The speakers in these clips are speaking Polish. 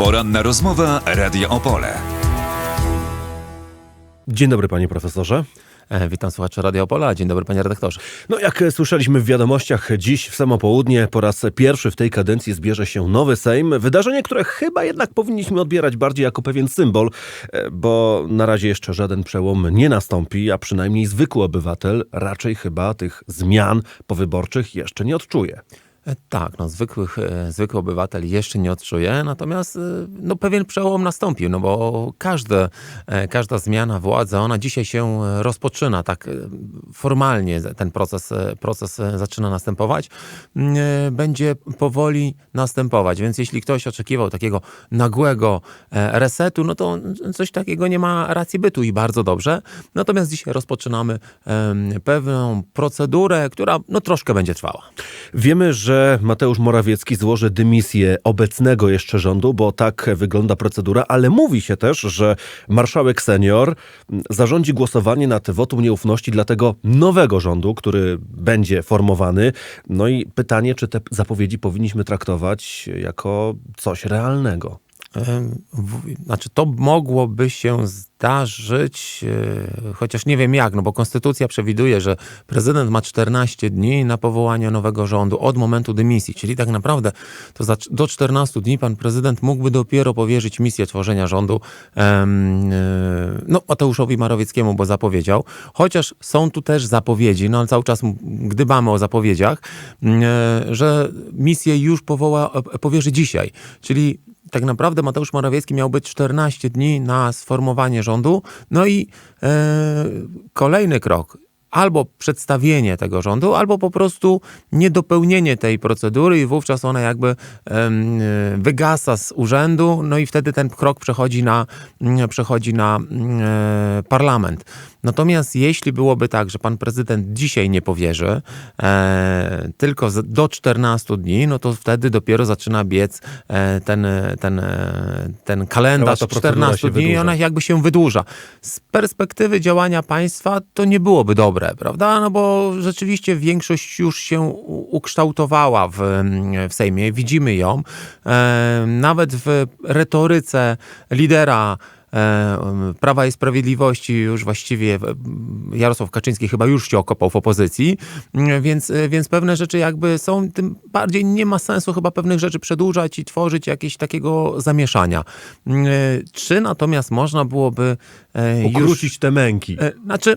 Poranna rozmowa Radia Opole. Dzień dobry panie profesorze. E, Witam słuchaczy Radio Opola. Dzień dobry panie redaktorze. No jak słyszeliśmy w wiadomościach, dziś w samo południe po raz pierwszy w tej kadencji zbierze się nowy Sejm. Wydarzenie, które chyba jednak powinniśmy odbierać bardziej jako pewien symbol, e, bo na razie jeszcze żaden przełom nie nastąpi, a przynajmniej zwykły obywatel raczej chyba tych zmian powyborczych jeszcze nie odczuje. E, Tak, no zwykłych, e, zwykły obywatel jeszcze nie odczuje, natomiast e, no, pewien przełom nastąpił, no bo każde, każda zmiana władzy, ona dzisiaj się rozpoczyna, tak formalnie ten proces, proces zaczyna następować, będzie powoli następować, więc jeśli ktoś oczekiwał takiego nagłego resetu, no to coś takiego nie ma racji bytu i bardzo dobrze. Natomiast dzisiaj rozpoczynamy pewną procedurę, która no troszkę będzie trwała. Wiemy, że Mateusz Morawiecki złoży dymisję obecnego jeszcze rządu, bo tak wygląda procedura, ale mówi się też, że marszałek senior zarządzi głosowanie nad wotum nieufności dla tego nowego rządu, który będzie formowany. No i pytanie, czy te zapowiedzi powinniśmy traktować jako coś realnego. Znaczy, to mogłoby się zdarzyć, e, chociaż nie wiem jak, no bo konstytucja przewiduje, że prezydent ma 14 dni na powołanie nowego rządu od momentu dymisji, czyli tak naprawdę to za, do 14 dni pan prezydent mógłby dopiero powierzyć misję tworzenia rządu e, no, Mateuszowi Morawieckiemu, bo zapowiedział. Chociaż są tu też zapowiedzi, no ale cały czas gdybamy o zapowiedziach, e, że misję już powoła, powierzy dzisiaj, czyli tak naprawdę Mateusz Morawiecki miał być 14 dni na sformowanie rządu. No i e, kolejny krok. Albo przedstawienie tego rządu, albo po prostu niedopełnienie tej procedury i wówczas ona jakby e, wygasa z urzędu, no i wtedy ten krok przechodzi na, przechodzi na e, parlament. Natomiast jeśli byłoby tak, że pan prezydent dzisiaj nie powierzy, e, tylko do 14 dni, no to wtedy dopiero zaczyna biec ten, ten, ten kalendarz Cała ta procedura 14 się dni i ona jakby się wydłuża. Z perspektywy działania państwa to nie byłoby dobre, prawda? No bo rzeczywiście większość już się ukształtowała w, w Sejmie, widzimy ją. E, nawet w retoryce lidera e, Prawa i Sprawiedliwości już właściwie e, Jarosław Kaczyński chyba już się okopał w opozycji, więc, więc pewne rzeczy jakby są, tym bardziej nie ma sensu chyba pewnych rzeczy przedłużać i tworzyć jakieś takiego zamieszania. Czy natomiast można byłoby e, już... Ukrócić te męki. Znaczy,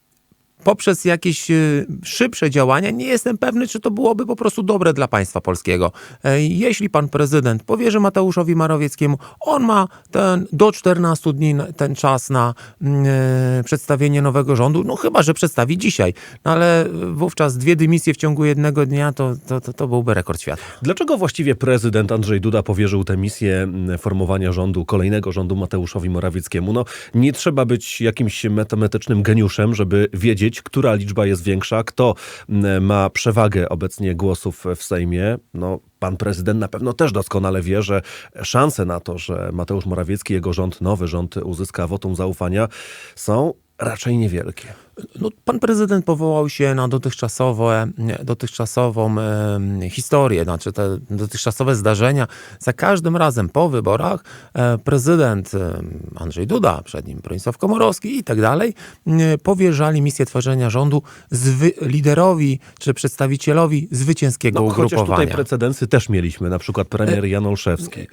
poprzez jakieś e, szybsze działania nie jestem pewny, czy to byłoby po prostu dobre dla państwa polskiego. E, Jeśli pan prezydent powierzy Mateuszowi Morawieckiemu, on ma ten, do 14 dni ten czas na mm, e, przedstawienie nowego rządu, no chyba, że przedstawi dzisiaj. No ale wówczas dwie dymisje w ciągu jednego dnia, to, to, to, to byłby rekord świata. Dlaczego właściwie prezydent Andrzej Duda powierzył tę misję formowania rządu, kolejnego rządu Mateuszowi Morawieckiemu? No, nie trzeba być jakimś matematycznym geniuszem, żeby wiedzieć, która liczba jest większa, kto ma przewagę obecnie głosów w Sejmie. No, pan prezydent na pewno też doskonale wie, że szanse na to, że Mateusz Morawiecki, jego rząd, nowy rząd uzyska wotum zaufania, są raczej niewielkie. No, pan prezydent powołał się na dotychczasowe, dotychczasową em, historię, znaczy te dotychczasowe zdarzenia. Za każdym razem po wyborach e, prezydent em, Andrzej Duda, przed nim Bronisław Komorowski i tak dalej, powierzali misję tworzenia rządu liderowi czy przedstawicielowi zwycięskiego No, chociaż tutaj ugrupowania. precedensy też mieliśmy, na przykład premier Jan Olszewski. Yy,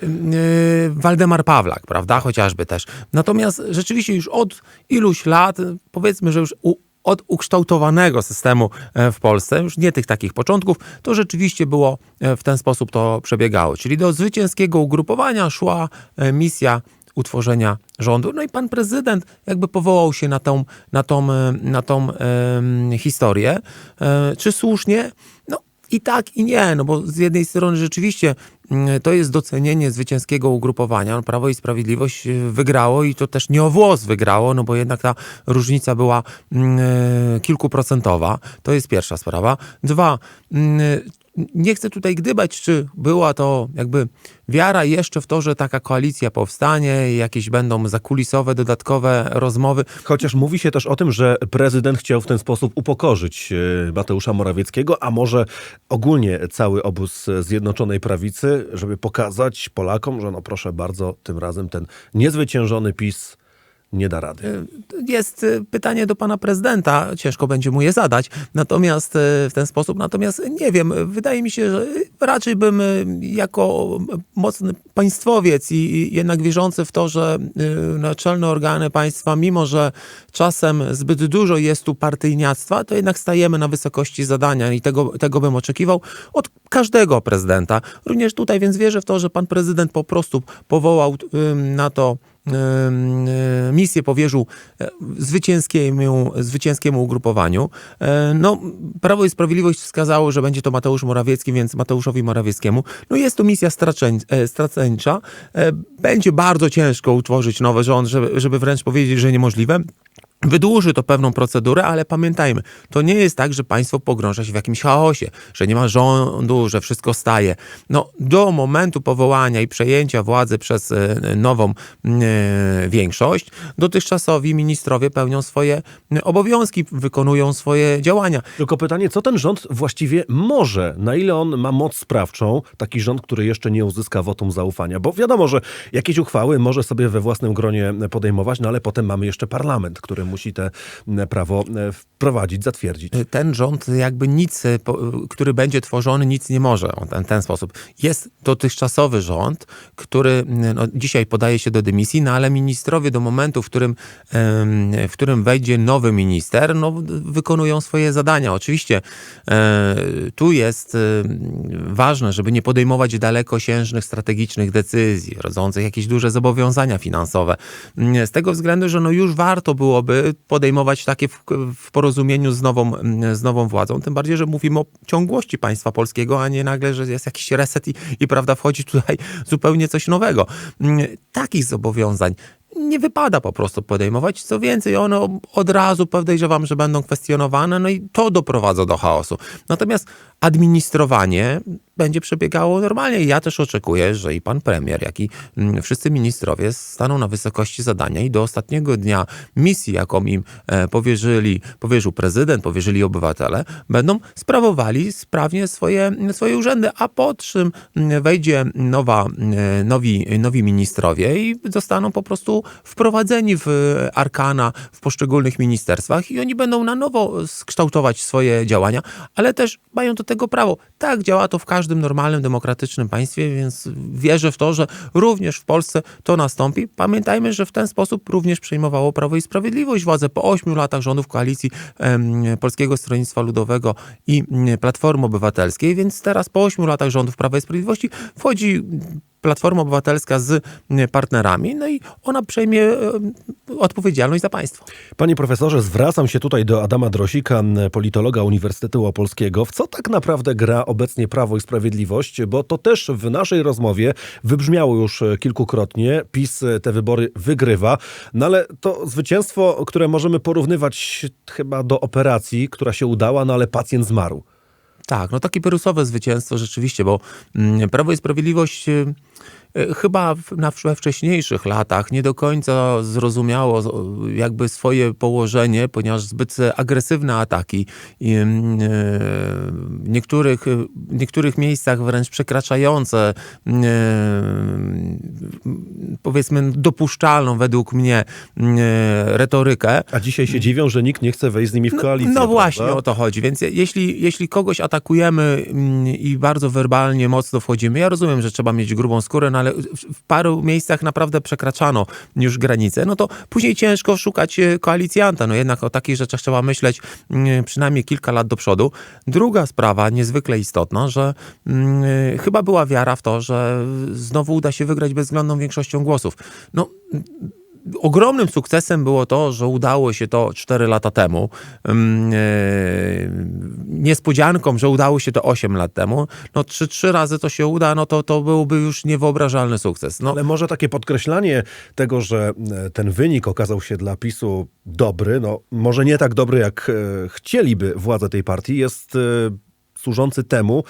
Waldemar Pawlak, prawda, chociażby też. Natomiast rzeczywiście już od iluś lat, powiedzmy, że już u, od ukształtowanego systemu e, w Polsce, już nie tych takich początków, to rzeczywiście było e, w ten sposób to przebiegało. Czyli do zwycięskiego ugrupowania szła e, misja utworzenia rządu. No i pan prezydent jakby powołał się na tą, na tą, e, na tą em, historię. E, czy słusznie? No i tak, i nie, no bo z jednej strony rzeczywiście to jest docenienie zwycięskiego ugrupowania. Prawo i Sprawiedliwość y, wygrało i to też nie o włos wygrało, no bo jednak ta różnica była mm, e, kilkuprocentowa. To jest pierwsza sprawa. Dwa, mm, nie chcę tutaj gdybać, czy była to jakby wiara jeszcze w to, że taka koalicja powstanie, jakieś będą zakulisowe, dodatkowe rozmowy. Chociaż mówi się też o tym, że prezydent chciał w ten sposób upokorzyć e, Mateusza Morawieckiego, a może ogólnie cały obóz Zjednoczonej Prawicy, żeby pokazać Polakom, że no proszę bardzo, tym razem ten niezwyciężony PiS nie da rady. Jest y, pytanie do pana prezydenta, ciężko będzie mu je zadać, natomiast y, w ten sposób, natomiast nie wiem, wydaje mi się, że raczej bym y, jako mocny państwowiec i jednak wierzący w to, że y, naczelne organy państwa, mimo że czasem zbyt dużo jest tu partyjniactwa, to jednak stajemy na wysokości zadania i tego, tego bym oczekiwał od każdego prezydenta. Również tutaj, więc wierzę w to, że pan prezydent po prostu powołał y, na to y, misję powierzył e, zwycięskiemu, zwycięskiemu ugrupowaniu. E, No, Prawo i Sprawiedliwość wskazało, że będzie to Mateusz Morawiecki, więc Mateuszowi Morawieckiemu. No jest to misja straczeń, e, straceńcza. E, Będzie bardzo ciężko utworzyć nowy rząd, żeby, żeby wręcz powiedzieć, że niemożliwe. Wydłuży to pewną procedurę, ale pamiętajmy, to nie jest tak, że państwo pogrąża się w jakimś chaosie, że nie ma rządu, że wszystko staje. No, do momentu powołania i przejęcia władzy przez e, nową e, większość, dotychczasowi ministrowie pełnią swoje obowiązki, wykonują swoje działania. Tylko pytanie, co ten rząd właściwie może? Na ile on ma moc sprawczą? Taki rząd, który jeszcze nie uzyska wotum zaufania. Bo wiadomo, że jakieś uchwały może sobie we własnym gronie podejmować, no ale potem mamy jeszcze parlament, który musi te prawo e, wprowadzić, zatwierdzić. ten rząd jakby nic, e, po- który będzie tworzony, nic nie może w ten, ten sposób. Jest dotychczasowy rząd, który no, dzisiaj podaje się do dymisji, no ale ministrowie do momentu, w którym, w którym wejdzie nowy minister, no, wykonują swoje zadania. Oczywiście e, tu jest e, ważne, żeby nie podejmować dalekosiężnych, strategicznych decyzji, rodzących jakieś duże zobowiązania finansowe. Mm, Z tego względu, że no już warto byłoby podejmować takie w, w porozumieniu z nową, z nową władzą. Tym bardziej, że mówimy o ciągłości państwa polskiego, a nie nagle, że jest jakiś reset i, i prawda, wchodzi tutaj zupełnie coś nowego. Takich zobowiązań nie wypada po prostu podejmować. Co więcej, one od razu podejrzewam, że będą kwestionowane, no i to doprowadza do chaosu. Natomiast administrowanie będzie przebiegało normalnie. Ja też oczekuję, że i pan premier, jak i mm, wszyscy ministrowie staną na wysokości zadania i do ostatniego dnia misji, jaką im e, powierzyli, powierzył prezydent, powierzyli obywatele, będą sprawowali sprawnie swoje, swoje urzędy, a po czym mm, wejdzie nowa, e, nowi, nowi ministrowie i zostaną po prostu wprowadzeni w arkana w poszczególnych ministerstwach i oni będą na nowo skształtować swoje działania, ale też mają do tego prawo. Tak działa to w każdym normalnym, demokratycznym państwie, więc wierzę w to, że również w Polsce to nastąpi. Pamiętajmy, że w ten sposób również przejmowało Prawo i Sprawiedliwość władzę po ośmiu latach rządów koalicji em, Polskiego Stronnictwa Ludowego i Platformy Obywatelskiej, więc teraz po ośmiu latach rządów Prawa i Sprawiedliwości wchodzi Platforma Obywatelska z mm, partnerami, no i ona przejmie em, odpowiedzialność za państwo. Panie profesorze, zwracam się tutaj do Adama Drosika, politologa Uniwersytetu Opolskiego. W co tak naprawdę gra obecnie Prawo i Sprawiedliwość? Bo to też w naszej rozmowie wybrzmiało już kilkukrotnie. PiS te wybory wygrywa, no ale to zwycięstwo, które możemy porównywać chyba do operacji, która się udała, no ale pacjent zmarł. Tak, no takie perusowe zwycięstwo rzeczywiście, bo mm, Prawo i Sprawiedliwość y, chyba w- na, we wcześniejszych latach nie do końca zrozumiało z- jakby swoje położenie, ponieważ zbyt agresywne ataki i, mm, w niektórych, w niektórych miejscach wręcz przekraczające y, powiedzmy dopuszczalną według mnie retorykę, A dzisiaj się dziwią, że nikt nie chce wejść z nimi w koalicję. no prawda? właśnie o to chodzi. Więc je- jeśli, jeśli kogoś atakujemy mm, i bardzo werbalnie mocno wchodzimy, ja rozumiem, że trzeba mieć grubą skórę, no ale w- paru miejscach naprawdę przekraczano już granice, no to później ciężko szukać e, koalicjanta. No jednak o takich rzeczach trzeba myśleć mm, przynajmniej kilka lat do przodu. Druga sprawa, niezwykle istotna, że mm, e, chyba była wiara w to, że znowu uda się wygrać bezwzględną większością głosów. No Ogromnym sukcesem było to, że udało się to 4 lata temu. E, Niespodzianką, że udało się to 8 lat temu. No trzy, trzy razy to się uda, no to, to byłby już niewyobrażalny sukces. No, Ale może takie podkreślanie tego, że e, ten wynik okazał się dla PiSu dobry, no może nie tak dobry, jak e, chcieliby władze tej partii, jest służący temu,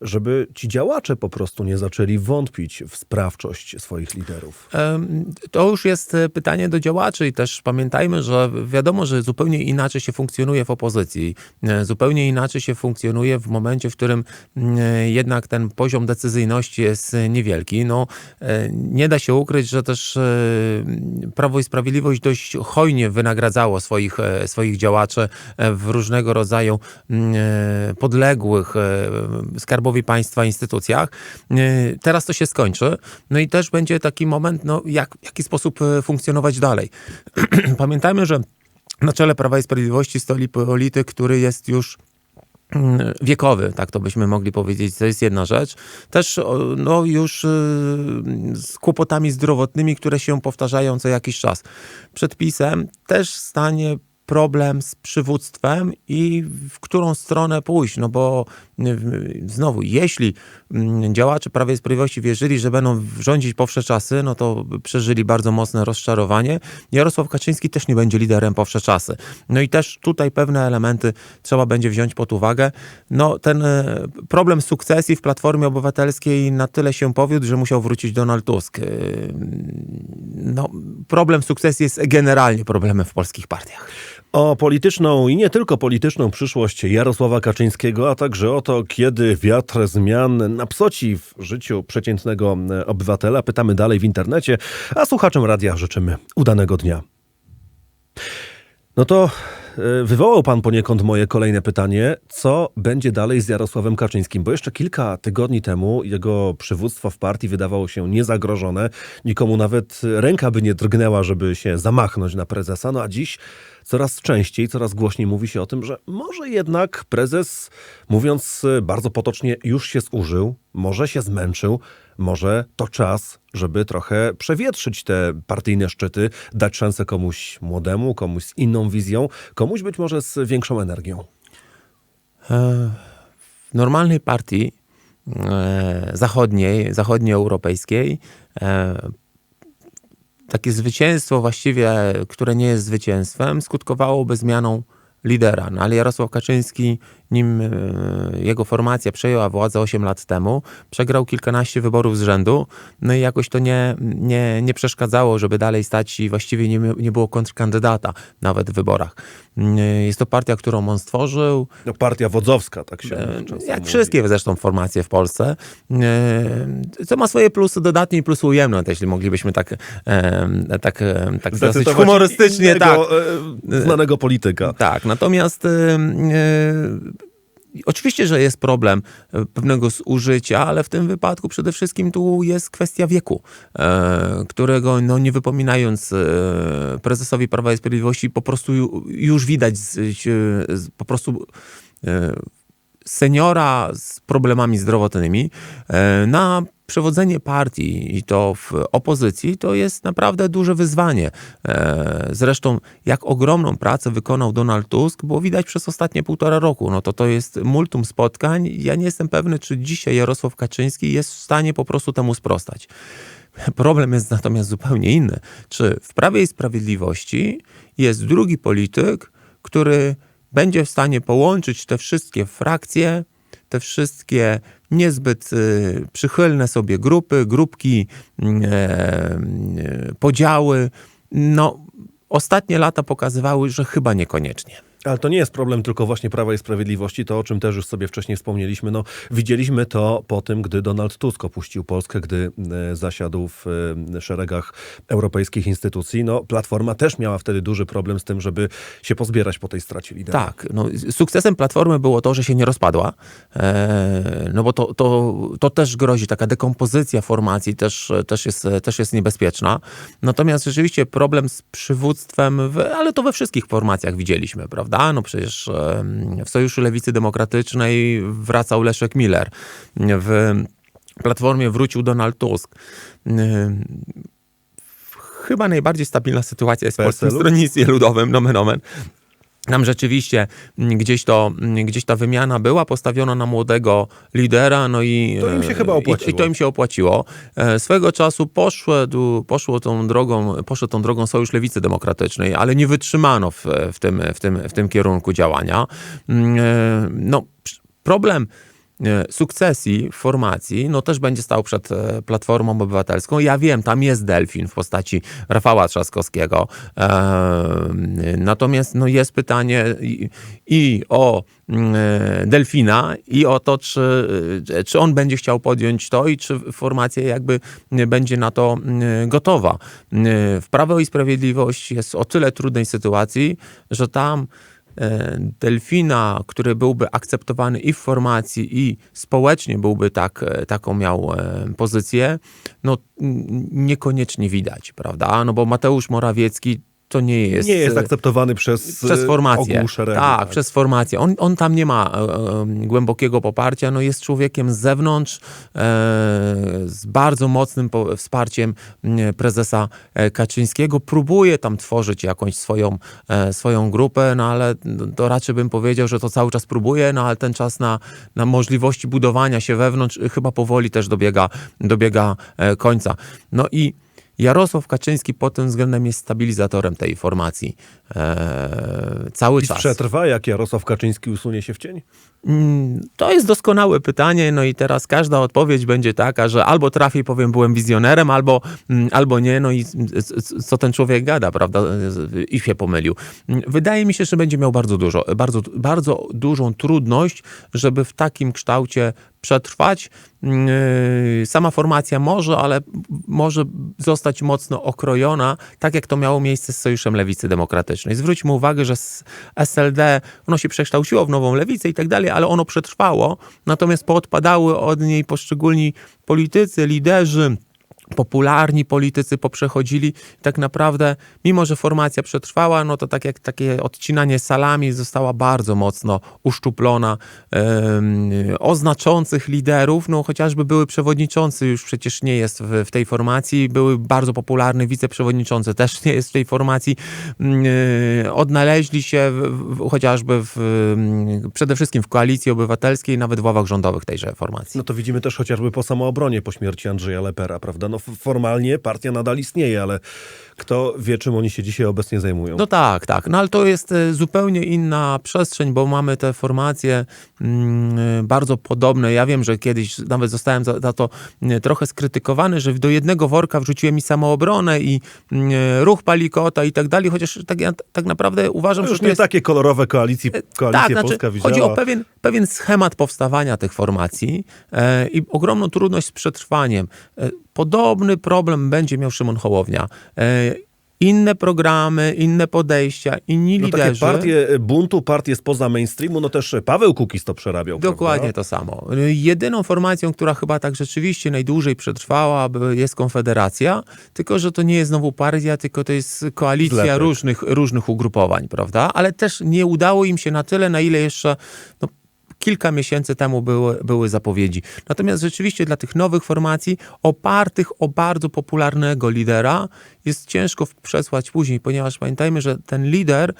żeby ci działacze po prostu nie zaczęli wątpić w sprawczość swoich liderów? To już jest e, pytanie do działaczy i też pamiętajmy, że wiadomo, że zupełnie inaczej się funkcjonuje w opozycji. E, Zupełnie inaczej się funkcjonuje w momencie, w którym mm, e, jednak ten poziom decyzyjności jest niewielki. No, nie da się ukryć, że też Prawo i Sprawiedliwość dość hojnie wynagradzało swoich, swoich działaczy w różnego rodzaju mm, podległych e, skarbowi państwa instytucjach. E, Teraz to się skończy. No i też będzie taki moment, no jak, w jaki sposób e, funkcjonować dalej. Pamiętajmy, że na czele Prawa i Sprawiedliwości stoi polityk, który jest już mm, wiekowy, tak to byśmy mogli powiedzieć, to jest jedna rzecz. Też no, już y, z kłopotami zdrowotnymi, które się powtarzają co jakiś czas. Przed PiSem też stanie problem z przywództwem i w którą stronę pójść, no bo znowu, jeśli mm, działacze Prawa i Sprawiedliwości wierzyli, że będą rządzić powsze czasy, no to przeżyli bardzo mocne rozczarowanie. Jarosław Kaczyński też nie będzie liderem powsze czasy. No i też tutaj pewne elementy trzeba będzie wziąć pod uwagę. No ten e, problem sukcesji w Platformie Obywatelskiej na tyle się powiódł, że musiał wrócić Donald Tusk. E, No, problem sukcesji jest generalnie problemem w polskich partiach. O polityczną i nie tylko polityczną przyszłość Jarosława Kaczyńskiego, a także o to, kiedy wiatr zmian napsoci w życiu przeciętnego obywatela, pytamy dalej w internecie, a słuchaczom radia życzymy udanego dnia. No to wywołał pan poniekąd moje kolejne pytanie, co będzie dalej z Jarosławem Kaczyńskim, bo jeszcze kilka tygodni temu jego przywództwo w partii wydawało się niezagrożone, nikomu nawet ręka by nie drgnęła, żeby się zamachnąć na prezesa, no a dziś coraz częściej, coraz głośniej mówi się o tym, że może jednak prezes, mówiąc e, bardzo potocznie, już się zużył, może się zmęczył, może to czas, żeby trochę przewietrzyć te partyjne szczyty, dać szansę komuś młodemu, komuś z inną wizją, komuś być może z większą energią. W normalnej partii e, zachodniej, zachodnioeuropejskiej e, takie zwycięstwo właściwie, które nie jest zwycięstwem, skutkowałoby zmianą lidera. No, ale Jarosław Kaczyński, nim e, jego formacja przejęła władzę 8 lat temu, przegrał kilkanaście wyborów z rzędu, no i jakoś to nie, nie, nie przeszkadzało, żeby dalej stać i właściwie nie, nie było kontrkandydata nawet w wyborach. Mm, Jest to partia, którą on stworzył, No, partia wodzowska, tak się E, Jak mówi. wszystkie zresztą formacje w Polsce. E, Co ma swoje plusy dodatnie i plusy ujemne, jeśli moglibyśmy tak, e, tak, e, tak dosyć humorystycznie. innego, Tak, e, znanego polityka. tak, natomiast e, e, oczywiście, że jest problem e, pewnego zużycia, ale w tym wypadku przede wszystkim tu jest kwestia wieku, e, którego no, nie wypominając e, prezesowi Prawa i Sprawiedliwości po prostu ju- już widać po prostu seniora z problemami zdrowotnymi na przewodzenie partii i to w opozycji to jest naprawdę duże wyzwanie. E, Zresztą jak ogromną pracę wykonał Donald Tusk, było widać przez ostatnie półtora roku. No to to jest multum spotkań. Ja nie jestem pewny, czy dzisiaj Jarosław Kaczyński jest w stanie po prostu temu sprostać. Problem jest natomiast zupełnie inny. Czy w Prawie i Sprawiedliwości jest drugi polityk, który będzie w stanie połączyć te wszystkie frakcje, te wszystkie niezbyt y, przychylne sobie grupy, grupki, e, y, podziały. No, ostatnie lata pokazywały, że chyba niekoniecznie. Ale to nie jest problem tylko właśnie Prawa i Sprawiedliwości, to o czym też już sobie wcześniej wspomnieliśmy. No, widzieliśmy to po tym, gdy Donald Tusk opuścił Polskę, gdy e, zasiadł w e, szeregach europejskich instytucji. No, Platforma też miała wtedy duży problem z tym, żeby się pozbierać po tej stracie lidera. Tak, no, sukcesem Platformy było to, że się nie rozpadła, e, no bo to, to, to też grozi, taka dekompozycja formacji też, też, jest, też jest niebezpieczna. Natomiast rzeczywiście problem z przywództwem, w, ale to we wszystkich formacjach widzieliśmy, prawda? No przecież w Sojuszu Lewicy Demokratycznej wracał Leszek Miller, w Platformie wrócił Donald Tusk. Chyba najbardziej stabilna sytuacja jest w Polskim? Stronnictwie Ludowym, nomen omen. Tam rzeczywiście gdzieś, to, gdzieś ta wymiana była postawiona na młodego lidera, no i To im się chyba opłaciło. I, i to im się opłaciło. E, Swego czasu poszedł, poszło tą drogą, poszedł tą drogą Sojusz Lewicy Demokratycznej, ale nie wytrzymano w, w, tym, w, tym, w tym kierunku działania. Mm, e, No, pr- problem sukcesji w formacji, no też będzie stał przed e, Platformą Obywatelską. Ja wiem, tam jest Delfin w postaci Rafała Trzaskowskiego. E, Natomiast no jest pytanie i, o mm, e, Delfina i o to, czy, e, czy on będzie chciał podjąć to i czy formacja jakby będzie na to mm, gotowa. E, W Prawo i Sprawiedliwość jest o tyle trudnej sytuacji, że tam e, Delfina, który byłby akceptowany i w formacji, i społecznie byłby tak, e, taką miał e, pozycję, no niekoniecznie widać, prawda? No bo Mateusz Morawiecki to nie jest... Nie jest e, akceptowany przez, przez e, formację. ogół szeregu. tak, przez formację. On, on tam nie ma e, e, głębokiego poparcia, no jest człowiekiem z zewnątrz, e, z bardzo mocnym po, wsparciem prezesa Kaczyńskiego. Próbuje tam tworzyć jakąś swoją, e, swoją grupę, no ale to raczej bym powiedział, że to cały czas próbuje, no ale ten czas na, na możliwości budowania się wewnątrz chyba powoli też dobiega, dobiega końca. No i Jarosław Kaczyński pod tym względem jest stabilizatorem tej formacji e, cały I czas. przetrwa, jak Jarosław Kaczyński usunie się w cień? To jest doskonałe pytanie, no i teraz każda odpowiedź będzie taka, że albo trafię i powiem byłem wizjonerem, albo, mm, albo nie, no i co ten człowiek gada, prawda, i się pomylił. Mm, Wydaje mi się, że będzie miał bardzo dużo, bardzo, bardzo dużą trudność, żeby w takim kształcie przetrwać. Mm, yy, Sama formacja może, ale może zostać mocno okrojona, tak jak to miało miejsce z Sojuszem Lewicy Demokratycznej. Zwróćmy uwagę, że SLD, ono się przekształciło w nową lewicę i tak dalej, ale ono przetrwało, natomiast poodpadały od niej poszczególni politycy, liderzy, popularni politycy poprzechodzili. Tak naprawdę, mimo że formacja przetrwała, no to tak jak takie odcinanie salami została bardzo mocno uszczuplona. Em, o znaczących liderów, no chociażby były przewodniczący, już przecież nie jest w, w tej formacji, były bardzo popularny wiceprzewodniczący, też nie jest w tej formacji. E, Odnaleźli się w, w, chociażby w, mm, przede wszystkim w koalicji obywatelskiej, nawet w ławach rządowych tejże formacji. No to widzimy też chociażby po samoobronie po śmierci Andrzeja Lepera, prawda? No f- formalnie partia nadal istnieje, ale kto wie, czym oni się dzisiaj obecnie zajmują? No tak, tak. No ale to jest e, zupełnie inna przestrzeń, bo mamy te formacje mm, e, bardzo podobne. Ja wiem, że kiedyś nawet zostałem za, za to trochę skrytykowany, że do jednego worka wrzuciłem i samoobronę i mm, e, ruch Palikota i tak dalej, chociaż tak, ja, tak naprawdę uważam, No że już nie jest... takie kolorowe koalicji, koalicje Tak, znaczy, Polska widziała. chodzi o pewien, pewien schemat powstawania tych formacji e, i ogromną trudność z przetrwaniem. E, podobny problem będzie miał Szymon Hołownia. E, inne programy, inne podejścia, inni No takie liderzy. partie buntu, partie spoza mainstreamu, no też Paweł Kukiz to przerabiał, Dokładnie prawda? to samo. Jedyną formacją, która chyba tak rzeczywiście najdłużej przetrwała, jest Konfederacja, tylko że to nie jest znowu partia, tylko to jest koalicja Zlepek. różnych, różnych ugrupowań, prawda? Ale też nie udało im się na tyle, na ile jeszcze no, kilka miesięcy temu były, były zapowiedzi. Natomiast rzeczywiście dla tych nowych formacji, opartych o bardzo popularnego lidera, jest ciężko przesłać później, ponieważ pamiętajmy, że ten lider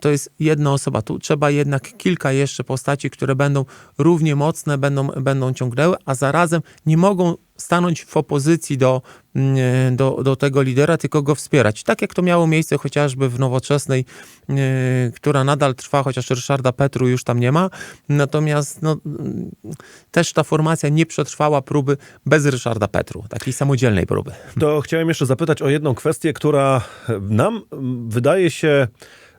to jest jedna osoba. Tu trzeba jednak kilka jeszcze postaci, które będą równie mocne, będą, będą ciągnęły, a zarazem nie mogą stanąć w opozycji do, mm, do, do tego lidera, tylko go wspierać. Tak jak to miało miejsce chociażby w nowoczesnej, e, która nadal trwa, chociaż Ryszarda Petru już tam nie ma. Natomiast no, mm, też ta formacja nie przetrwała próby bez Ryszarda Petru, takiej samodzielnej próby. To chciałem jeszcze zapytać o jedną kwestię, która nam mm, wydaje się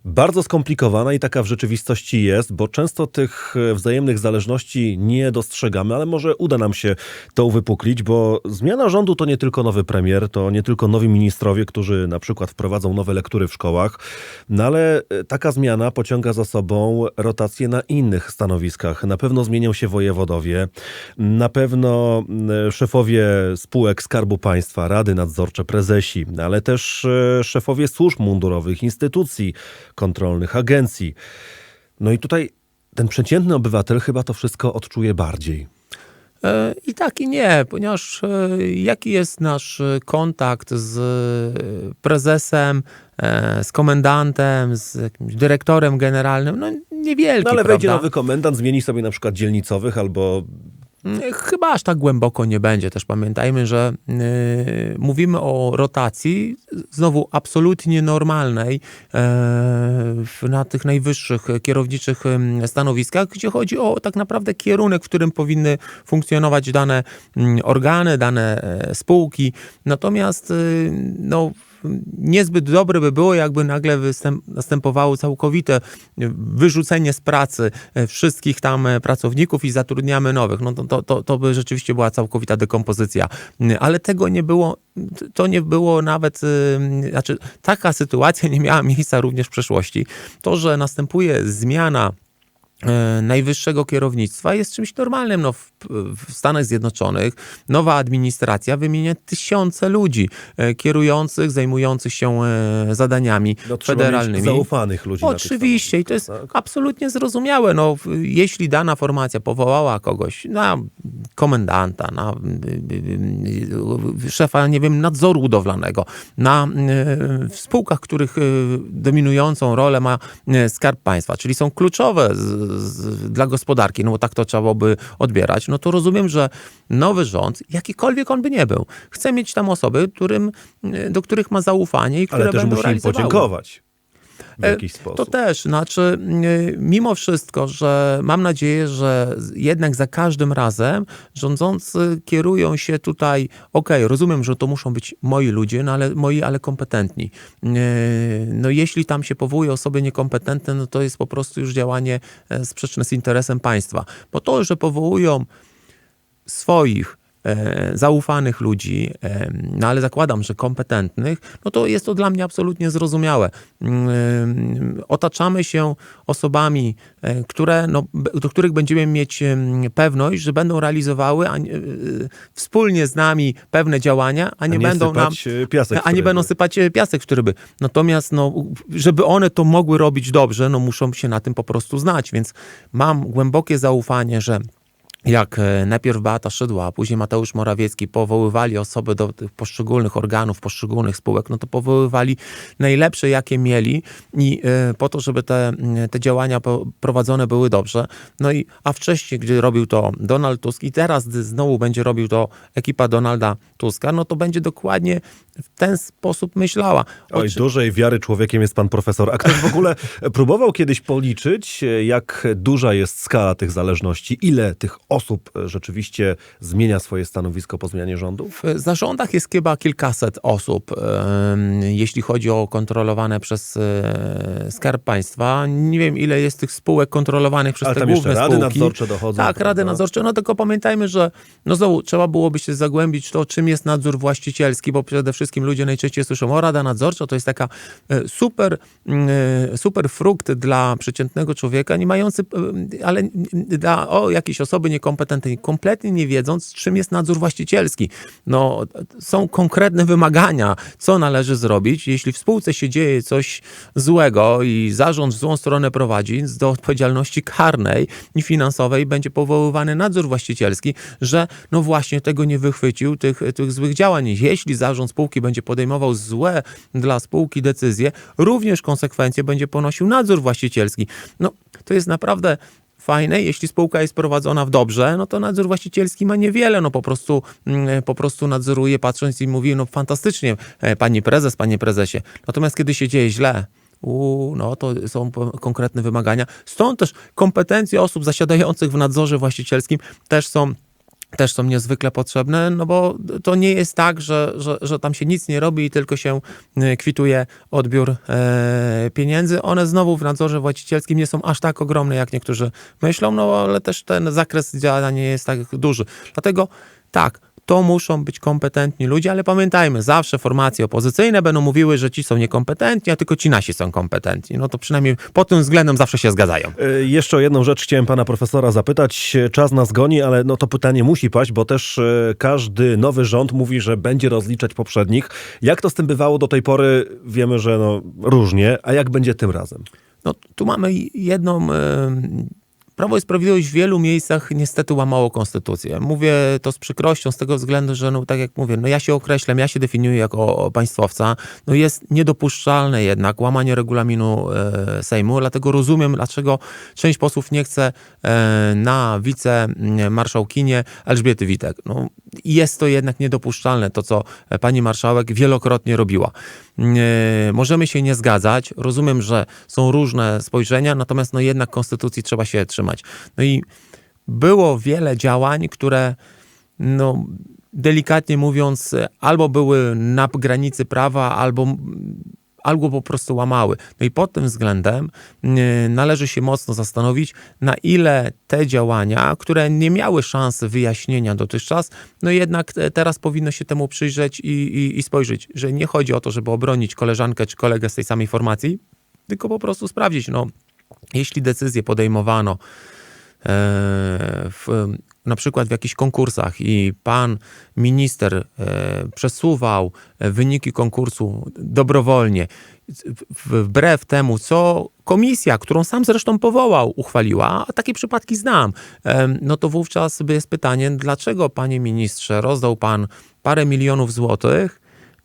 bardzo skomplikowana i taka w rzeczywistości jest, bo często tych e, wzajemnych zależności nie dostrzegamy, ale może uda nam się to uwypuklić, bo zmiana rządu to nie tylko nowy premier, to nie tylko nowi ministrowie, którzy na przykład wprowadzą nowe lektury w szkołach, no ale e, taka zmiana pociąga za sobą rotacje na innych stanowiskach. Na pewno zmienią się wojewodowie, na pewno mm, szefowie spółek Skarbu Państwa, rady nadzorcze, prezesi, ale też e, szefowie służb mundurowych, instytucji kontrolnych, agencji. No i tutaj ten przeciętny obywatel chyba to wszystko odczuje bardziej. E, I tak i nie, ponieważ e, jaki jest nasz e, kontakt z prezesem, z komendantem, z jakimś dyrektorem generalnym? No niewielki, No ale wejdzie prawda? nowy komendant, zmieni sobie na przykład dzielnicowych albo Chyba aż tak głęboko nie będzie. Też pamiętajmy, że yy, mówimy o rotacji znowu absolutnie normalnej e, na tych najwyższych kierowniczych stanowiskach, gdzie chodzi o tak naprawdę kierunek, w którym powinny funkcjonować dane mm, organy, dane e, spółki. Natomiast y, no, niezbyt dobre by było, jakby nagle występ, następowało całkowite wyrzucenie z pracy e, wszystkich tam e, pracowników i zatrudniamy nowych. No to, to, to, by rzeczywiście była całkowita dekompozycja. Mm, Ale tego nie było, to nie było nawet, znaczy taka sytuacja nie miała miejsca również w przeszłości. To, że następuje zmiana e, najwyższego kierownictwa jest czymś normalnym. No, w, w Stanach Zjednoczonych nowa administracja wymienia tysiące ludzi e, kierujących, zajmujących się e, zadaniami No, federalnymi. zaufanych ludzi Oczywiście i to jest tak? absolutnie zrozumiałe. No, jeśli dana formacja powołała kogoś na komendanta, na szefa, nie wiem, nadzoru budowlanego, na w spółkach, których y, dominującą rolę ma y, Skarb Państwa, czyli są kluczowe z, z, dla gospodarki, no bo tak to trzeba by odbierać, no to rozumiem, że nowy rząd, jakikolwiek on by nie był, chce mieć tam osoby, którym, y, do których ma zaufanie i które Ale też będą musi im podziękować w E, jakiś sposób. To też, znaczy y, mimo wszystko, że mam nadzieję, że jednak za każdym razem rządzący kierują się tutaj, okej, rozumiem, że to muszą być moi ludzie, no ale moi, ale kompetentni. Y, No jeśli tam się powołuje osoby niekompetentne, no to jest po prostu już działanie e, sprzeczne z interesem państwa. Bo to, że powołują swoich e, zaufanych ludzi, e, no ale zakładam, że kompetentnych, no to jest to dla mnie absolutnie zrozumiałe. Mm, Otaczamy się osobami, e, które, no, do których będziemy mieć pewność, że będą realizowały a nie, e, wspólnie z nami pewne działania, a nie, nie będą nam e, piasek a nie będą sypać e, piasek w tryby. Natomiast, no, żeby one to mogły robić dobrze, no muszą się na tym po prostu znać. Więc mam głębokie zaufanie, że jak e, najpierw Beata Szydła, a później Mateusz Morawiecki powoływali osoby do tych poszczególnych organów, poszczególnych spółek, no to powoływali najlepsze, jakie mieli i e, po to, żeby te, te działania prowadzone były dobrze. No i, a wcześniej, gdy robił to Donald Tusk i teraz, gdy znowu będzie robił to ekipa Donalda Tuska, no to będzie dokładnie w ten sposób myślała. Oj, dużej wiary człowiekiem jest pan profesor. A ktoś w ogóle próbował kiedyś policzyć, jak duża jest skala tych zależności? Ile tych osób rzeczywiście zmienia swoje stanowisko po zmianie rządu? W zarządach jest chyba kilkaset osób, jeśli chodzi o kontrolowane przez e, Skarb Państwa. Nie wiem, ile jest tych spółek kontrolowanych przez Ale te główne rady spółki. nadzorcze dochodzą, Tak, rady prawda? nadzorcze. No tylko pamiętajmy, że no znowu trzeba byłoby się zagłębić to, czym jest nadzór właścicielski, bo przede wszystkim ludzie najczęściej słyszą o rada nadzorcza, to jest taka e, super, mm, e, super frukt dla przeciętnego człowieka, nie mający, e, ale dla o, jakiejś osoby niekompetentnej, kompletnie nie wiedząc, czym jest nadzór właścicielski. No, są konkretne wymagania, co należy zrobić, jeśli w spółce się dzieje coś złego i zarząd w złą stronę prowadzi, do odpowiedzialności karnej i finansowej będzie powoływany nadzór właścicielski, że no właśnie tego nie wychwycił, tych, tych złych działań. Jeśli zarząd spółki będzie podejmował złe dla spółki decyzje, również konsekwencje będzie ponosił nadzór właścicielski. No, to jest naprawdę fajne, jeśli spółka jest prowadzona w dobrze, no to nadzór właścicielski ma niewiele, no po prostu, mm, po prostu nadzoruje patrząc i mówi, no fantastycznie, e, pani prezes, panie prezesie. Natomiast kiedy się dzieje źle, no to są konkretne wymagania. Stąd też kompetencje osób zasiadających w nadzorze właścicielskim też są też są niezwykle potrzebne, no bo to nie jest tak, że, że, że tam się nic nie robi i tylko się e, kwituje odbiór e, pieniędzy. One znowu w nadzorze właścicielskim nie są aż tak ogromne, jak niektórzy myślą, no ale też ten zakres działania nie jest tak duży. Dlatego tak, to muszą być kompetentni ludzie, ale pamiętajmy, zawsze formacje opozycyjne będą mówiły, że ci są niekompetentni, a tylko ci nasi są kompetentni. No to przynajmniej pod tym względem zawsze się zgadzają. E, Jeszcze o jedną rzecz chciałem pana profesora zapytać. Czas nas goni, ale no to pytanie musi paść, bo też e, każdy nowy rząd mówi, że będzie rozliczać poprzednich. Jak to z tym bywało do tej pory? Wiemy, że no różnie. A jak będzie tym razem? No, tu mamy jedną e, Prawo i Sprawiedliwość w wielu miejscach niestety łamało konstytucję. Mówię to z przykrością z tego względu, że no tak jak mówię, no ja się określam, ja się definiuję jako państwowca, no jest niedopuszczalne jednak łamanie regulaminu e, Sejmu, dlatego rozumiem, dlaczego część posłów nie chce e, na wicemarszałkinie Elżbiety Witek. No, jest to jednak niedopuszczalne, to co pani marszałek wielokrotnie robiła. Możemy się nie zgadzać, rozumiem, że są różne spojrzenia, natomiast no jednak konstytucji trzeba się trzymać. No i było wiele działań, które no, delikatnie mówiąc, albo były na granicy prawa, albo, albo po prostu łamały. No i pod tym względem y, należy się mocno zastanowić, na ile te działania, które nie miały szansy wyjaśnienia dotychczas, no jednak te- teraz powinno się temu przyjrzeć i, i, i spojrzeć, że nie chodzi o to, żeby obronić koleżankę czy kolegę z tej samej formacji, tylko po prostu sprawdzić, no, jeśli decyzje podejmowano e, w, na przykład w jakichś konkursach i pan minister e, przesuwał e, wyniki konkursu dobrowolnie, wbrew temu, co komisja, którą sam zresztą powołał, uchwaliła, a takie przypadki znam, em, no to wówczas jest pytanie, dlaczego panie ministrze rozdał pan parę milionów złotych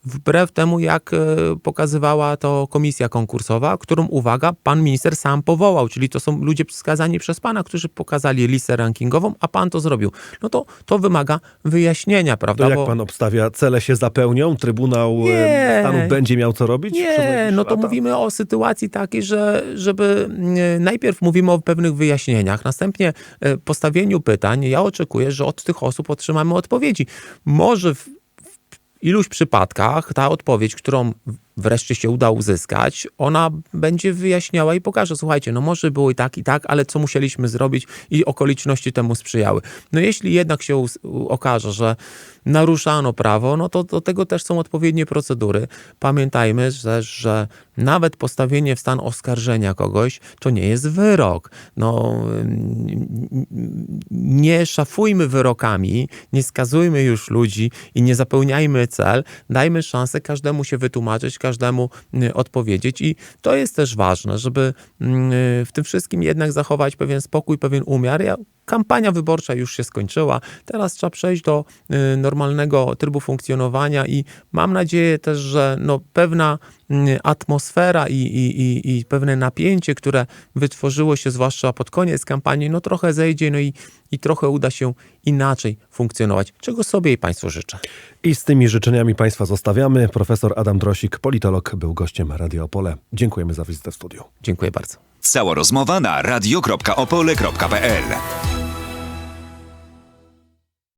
wbrew temu, jak e, pokazywała to komisja konkursowa, którą, uwaga, pan minister sam powołał, czyli to są ludzie wskazani przez pana, którzy pokazali listę rankingową, a pan to zrobił. No to, to wymaga wyjaśnienia, prawda? To jak Bo- pan obstawia, cele się zapełnią? Trybunał Nie. e, Stanu będzie miał co robić? Nie, no to lata? mówimy o sytuacji takiej, że żeby mm, najpierw mówimy o pewnych wyjaśnieniach, następnie e, postawieniu pytań. Ja oczekuję, że od tych osób otrzymamy odpowiedzi. Może w iluś przypadkach ta odpowiedź, którą wreszcie się uda uzyskać, ona będzie wyjaśniała i pokaże, słuchajcie, no może było i tak, i tak, ale co musieliśmy zrobić i okoliczności temu sprzyjały. No jeśli jednak się okaże, że naruszano prawo, no to do tego też są odpowiednie procedury. Pamiętajmy też, że nawet postawienie w stan oskarżenia kogoś to nie jest wyrok. No, nie szafujmy wyrokami, nie skazujmy już ludzi i nie zapełniajmy cel. Dajmy szansę każdemu się wytłumaczyć, każdemu y, odpowiedzieć i to jest też ważne, żeby mm, y, w tym wszystkim jednak zachować pewien spokój, pewien umiar. Ja, kampania wyborcza już się skończyła. Teraz trzeba przejść do y, normalnego trybu funkcjonowania i mam nadzieję też, że no, pewna y, atmosfera i, i, i, i pewne napięcie, które wytworzyło się zwłaszcza pod koniec kampanii, no trochę zejdzie, no i, i trochę uda się inaczej funkcjonować, czego sobie i Państwu życzę. I z tymi życzeniami Państwa zostawiamy. Profesor Adam Drosik, politolog, był gościem Radia Opole. Dziękujemy za wizytę w studiu. Dziękuję bardzo. Cała rozmowa na radio.opole.pl